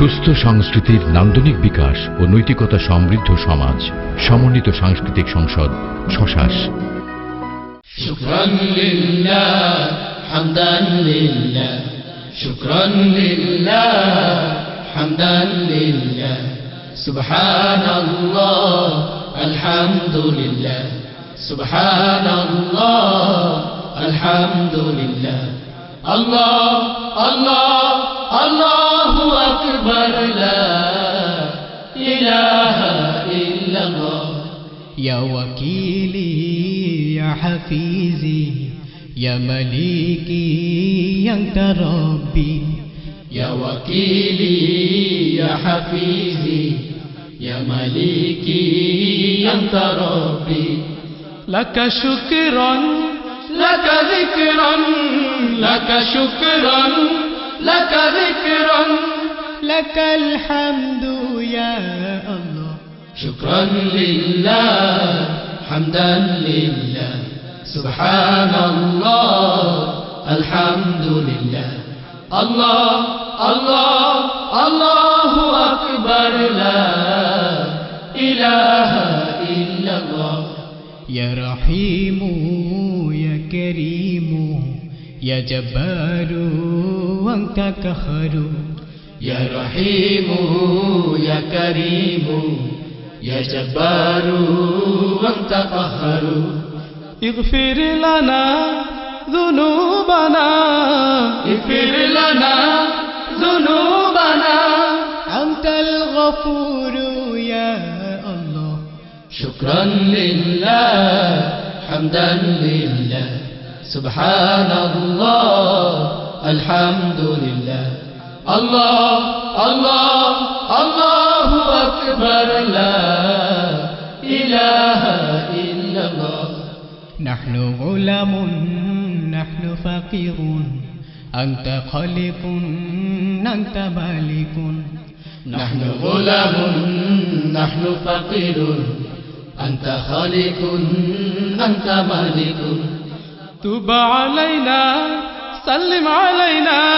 সুস্থ সংস্কৃতির নান্দনিক বিকাশ ও নৈতিকতা সমৃদ্ধ সমাজ সমন্বিত সাংস্কৃতিক সংসদ শশাস Allah, Allah, Allah আল্লাহ আল্লাহ আল্লাহ। أكبر لا إله إلا الله. يا وكيلي يا حفيزي يا مليكي أنت ربي. يا وكيلي يا حفيزي يا مليكي أنت ربي. لك شكرا لك ذكرا لك شكرا لك ذكرا. لك الحمد يا الله. شكرا لله حمدا لله. سبحان الله الحمد لله. الله الله الله أكبر لا إله إلا الله. يا رحيم يا كريم يا جبار أنت كخر يا رحيم يا كريم يا جبار وانت قهر اغفر لنا ذنوبنا. اغفر لنا ذنوبنا. أنت الغفور يا الله. شكرا لله حمدا لله. سبحان الله الحمد لله. الله الله الله أكبر لا إله إلا الله. نحن غلام نحن فقيرون أنت خالق أنت مالك. نحن غلام نحن فقير أنت خالق أنت مالك. تب علينا سلم علينا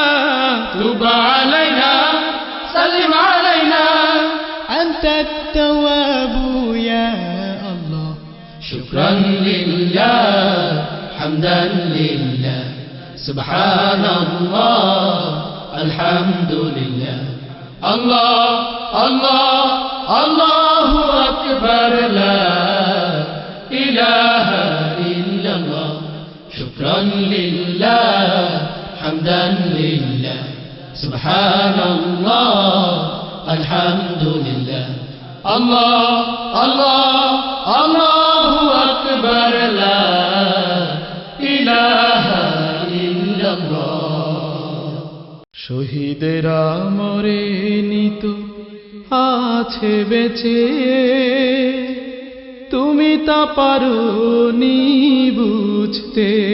التواب يا الله. شكرا لله حمدا لله. سبحان الله الحمد لله. الله الله الله أكبر لا إله إلا الله. شكرا لله حمدا لله. سبحان الله الحمد لله. আল্লাহ আল্লাহ, আল্লাহু আকবার, লা ইলাহা ইল্লাল্লাহ। শহীদেরা মরে নিত, আছে বেঁচে। তুমি তা পারো নি বুঝতে।